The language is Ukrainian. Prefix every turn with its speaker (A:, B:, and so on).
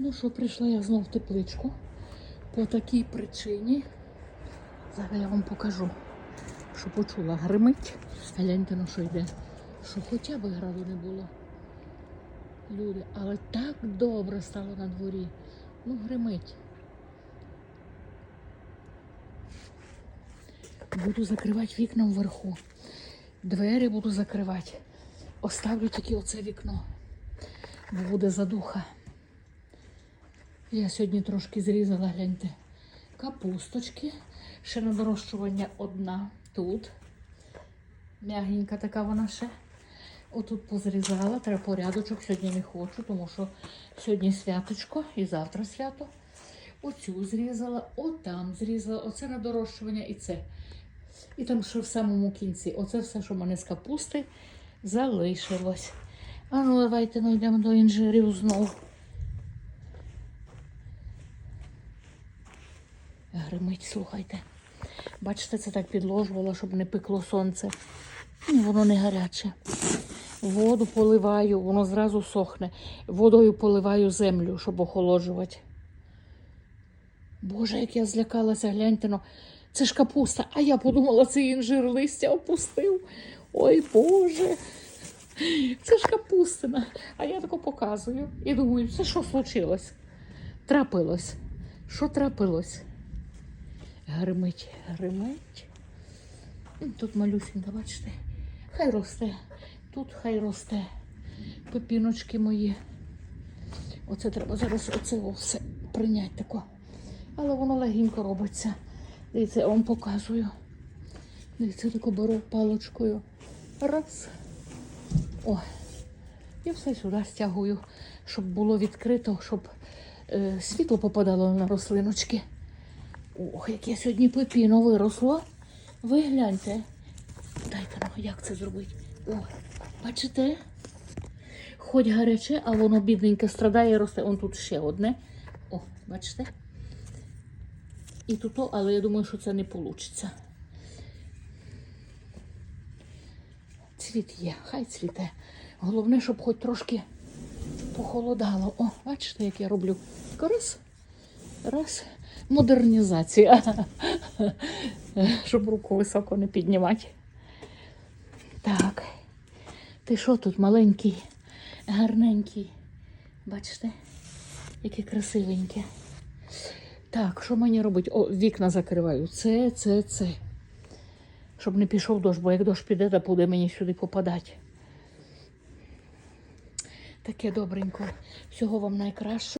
A: Ну що, прийшла я знов в тепличку. По такій причині. Зараз я вам покажу, що почула. Гримить. Гляньте, на що йде. Що хоча б граду не було. Люди, але так добре стало на дворі. Ну, гримить. Буду закривати вікна вверху. Двері буду закривати. Оставлю тільки оце вікно. Бо буде задуха. Я сьогодні трошки зрізала, гляньте, капусточки. Ще на дорощування одна тут. М'ягенька така вона ще. Отут позрізала, треба порядочок. Сьогодні не хочу, тому що сьогодні святочко і завтра свято. Оцю зрізала, отам зрізала, оце на дорощування і це. І там ще в самому кінці. Оце все, що в мене з капусти, залишилось. А ну давайте ну, йдемо до інжирів знову. Гримить, слухайте. Бачите, це так підложувала, щоб не пекло сонце. Воно не гаряче. Воду поливаю, воно зразу сохне. Водою поливаю землю, щоб охолоджувати. Боже, як я злякалася, гляньте, ну, це ж капуста. А я подумала, це інжир листя опустив. Ой Боже. Це ж капустина. А я тако показую і думаю, це що случилось? Трапилось. Що трапилось? Гримить, гримить. Тут малюсенька, бачите? Хай росте. Тут хай росте. Пепіночки мої. Оце треба зараз оце все прийняти тако. Але воно легенько робиться. Дивіться, я вам показую. Дивіться, тако беру паличкою. Раз. О. І все сюди стягую, щоб було відкрито, щоб е, світло попадало на рослиночки. Ох, яке сьогодні пепіно виросло. Ви гляньте. Дайте ну, як це зробити. О, бачите? Хоч гаряче, а воно бідненьке страдає росте. Он тут ще одне. О, бачите? І тут, але я думаю, що це не вийде. Цвіт є, хай цвіте. Головне, щоб хоч трошки похолодало. О, бачите, як я роблю. Раз, раз. Модернізація. Щоб руку високо не піднімати. Так. Ти що тут маленький, гарненький? Бачите, яке красивеньке. Так, що мені робити? О, вікна закриваю. Це, це, це. Щоб не пішов дощ, бо як дощ піде, то буде мені сюди попадати. Таке добренько. Всього вам найкраще.